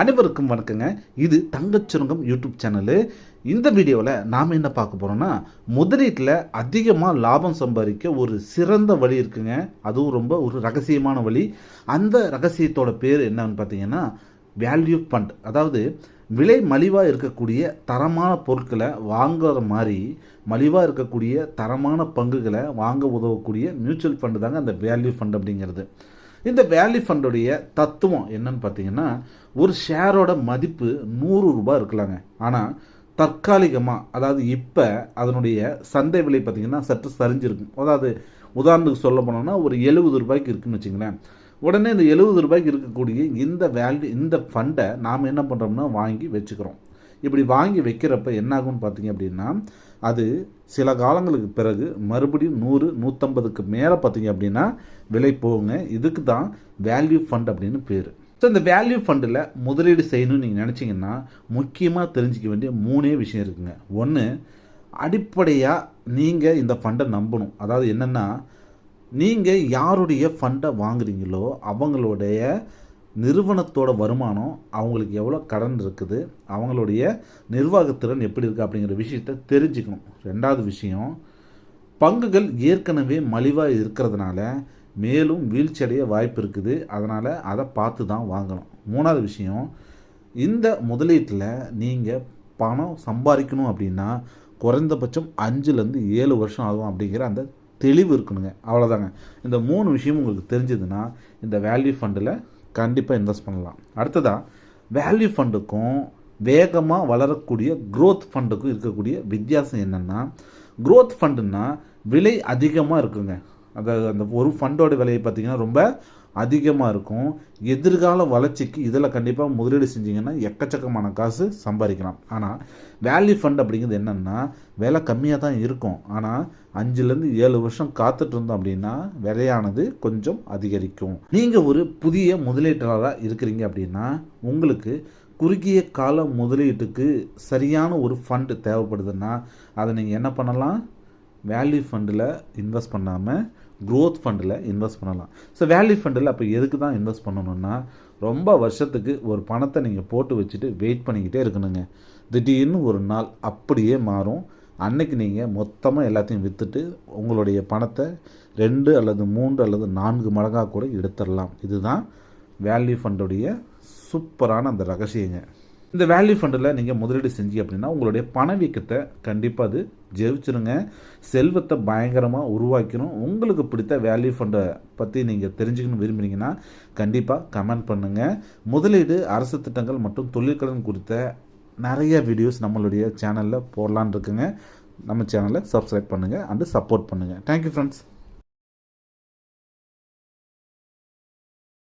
அனைவருக்கும் வணக்கங்க. இது தங்கச்சுரங்கம் யூடியூப் சேனலு. இந்த வீடியோவில் நாம் என்ன பார்க்க போகிறோம்னா முதலீட்டில் அதிகமாக லாபம் சம்பாதிக்க ஒரு சிறந்த வழி இருக்குங்க. அதுவும் ரொம்ப ஒரு ரகசியமான வழி. அந்த ரகசியத்தோட பேர் என்னன்னு பார்த்தீங்கன்னா வேல்யூ ஃபண்ட் அதாவது விலை மலிவாக இருக்கக்கூடிய தரமான பொருட்களை வாங்குற மாதிரி மலிவாக இருக்கக்கூடிய தரமான பங்குகளை வாங்க உதவக்கூடிய மியூச்சுவல் ஃபண்டு தாங்க அந்த வேல்யூ ஃபண்ட் அப்படிங்கிறது. இந்த வேல்யூ ஃபண்டுடைய தத்துவம் என்னன்னு பார்த்தீங்கன்னா ஒரு ஷேரோட மதிப்பு நூறு ரூபாய் இருக்கலாங்க. ஆனால் தற்காலிகமாக அதாவது இப்போ அதனுடைய சந்தை விலை பார்த்திங்கன்னா சற்று சரிஞ்சிருக்கும். அதாவது உதாரணத்துக்கு சொல்ல போனோம்னா ஒரு எழுபது ரூபாய்க்கு இருக்குன்னு வச்சுங்களேன். உடனே இந்த எழுபது ரூபாய்க்கு இருக்கக்கூடிய இந்த வேல்யூ இந்த ஃபண்டை நாம் என்ன பண்ணுறோம்னா வாங்கி வச்சுக்கிறோம். இப்படி வாங்கி வைக்கிறப்ப என்ன ஆகும்னு பார்த்தீங்க அப்படின்னா அது சில காலங்களுக்கு பிறகு மறுபடியும் நூறு நூற்றம்பதுக்கு மேலே பார்த்தீங்க அப்படின்னா விலை போகுங்க. இதுக்கு தான் வேல்யூ ஃபண்ட் அப்படின்னு பேர். ஸோ இந்த வேல்யூ ஃபண்டில் முதலீடு செய்யணும்னு நீங்கள் நினச்சிங்கன்னா முக்கியமாக தெரிஞ்சிக்க வேண்டிய மூணே விஷயம் இருக்குங்க. ஒன்று அடிப்படையாக நீங்கள் இந்த ஃபண்டை நம்பணும். அதாவது என்னென்னா நீங்கள் யாருடைய ஃபண்டை வாங்குறீங்களோ அவங்களுடைய நிறுவனத்தோட வருமானம் அவங்களுக்கு எவ்வளோ கடன் இருக்குது அவங்களுடைய நிர்வாகத்திறன் எப்படி இருக்குது அப்படிங்கிற விஷயத்த தெரிஞ்சுக்கணும். ரெண்டாவது விஷயம் பங்குகள் ஏற்கனவே மலிவாக இருக்கிறதுனால மேலும் வீழ்ச்சியடைய வாய்ப்பு இருக்குது. அதனால் அதை பார்த்து தான் வாங்கணும். மூணாவது விஷயம் இந்த முதலீட்டில் நீங்கள் பணம் சம்பாதிக்கணும் அப்படின்னா குறைந்தபட்சம் அஞ்சுலேருந்து ஏழு வருஷம் ஆகும் அப்படிங்கிற அந்த தெளிவு இருக்கணுங்க. அவ்வளோதாங்க இந்த மூணு விஷயம் உங்களுக்கு தெரிஞ்சதுன்னா இந்த வேல்யூ ஃபண்டில் கண்டிப்பாக இன்வெஸ்ட் பண்ணலாம். அடுத்ததாக வேல்யூ ஃபண்டுக்கும் வேகமாக வளரக்கூடிய க்ரோத் ஃபண்டுக்கும் இருக்கக்கூடிய வித்தியாசம் என்னென்னா க்ரோத் ஃபண்டுன்னா விலை அதிகமாக இருக்குங்க. அதாவது அந்த ஒரு ஃபண்டோட விலையை பார்த்தீங்கன்னா ரொம்ப அதிகமாக இருக்கும். எதிர்கால வளர்ச்சிக்கு இதில் கண்டிப்பாக முதலீடு செஞ்சீங்கன்னா எக்கச்சக்கமான காசு சம்பாதிக்கலாம். ஆனால் வேல்யூ ஃபண்ட் அப்படிங்கிறது என்னென்னா விலை கம்மியாக தான் இருக்கும். ஆனால் அஞ்சுலேருந்து ஏழு வருஷம் காத்துட்டு இருந்தோம் அப்படின்னா விலையானது கொஞ்சம் அதிகரிக்கும். நீங்கள் ஒரு புதிய முதலீட்டாளராக இருக்கிறீங்க அப்படின்னா உங்களுக்கு குறுகிய கால முதலீட்டுக்கு சரியான ஒரு ஃபண்டு தேவைப்படுதுன்னா அதை நீங்கள் என்ன பண்ணலாம்? வேல்யூ ஃபண்டில் இன்வெஸ்ட் பண்ணாமல் க்ரோத் ஃபண்டில் இன்வெஸ்ட் பண்ணலாம். ஸோ வேல்யூ ஃபண்டில் அப்போ எதுக்கு தான் இன்வெஸ்ட் பண்ணணும்னா ரொம்ப வருஷத்துக்கு ஒரு பணத்தை நீங்கள் போட்டு வச்சுட்டு வெயிட் பண்ணிக்கிட்டே இருக்கணுங்க. திடீர்னு ஒரு நாள் அப்படியே மாறும். அன்னைக்கு நீங்கள் மொத்தமாக எல்லாத்தையும் விற்றுட்டு உங்களுடைய பணத்தை ரெண்டு அல்லது மூன்று அல்லது நான்கு மடங்காக கூட எடுத்துடலாம். இதுதான் வேல்யூ ஃபண்டுடைய சூப்பரான அந்த ரகசியங்க. இந்த வேல்யூ ஃபண்டில் நீங்கள் முதலீடு செஞ்சு அப்படின்னா உங்களுடைய பணவீக்கத்தை கண்டிப்பாக அது ஜெயிச்சிருங்க. செல்வத்தை பயங்கரமாக உருவாக்கணும். உங்களுக்கு பிடித்த வேல்யூ ஃபண்டை பற்றி நீங்கள் தெரிஞ்சுக்கணும் விரும்புனீங்கன்னா கண்டிப்பாக கமெண்ட் பண்ணுங்கள் முதலீடு அரசு திட்டங்கள் மற்றும் தொழிற்கடன் குறித்த நிறைய வீடியோஸ் நம்மளுடைய சேனலில் போடலான் இருக்குங்க. நம்ம சேனலை சப்ஸ்கிரைப் பண்ணுங்கள் அண்டு சப்போர்ட் பண்ணுங்கள் தேங்க்யூ ஃப்ரெண்ட்ஸ்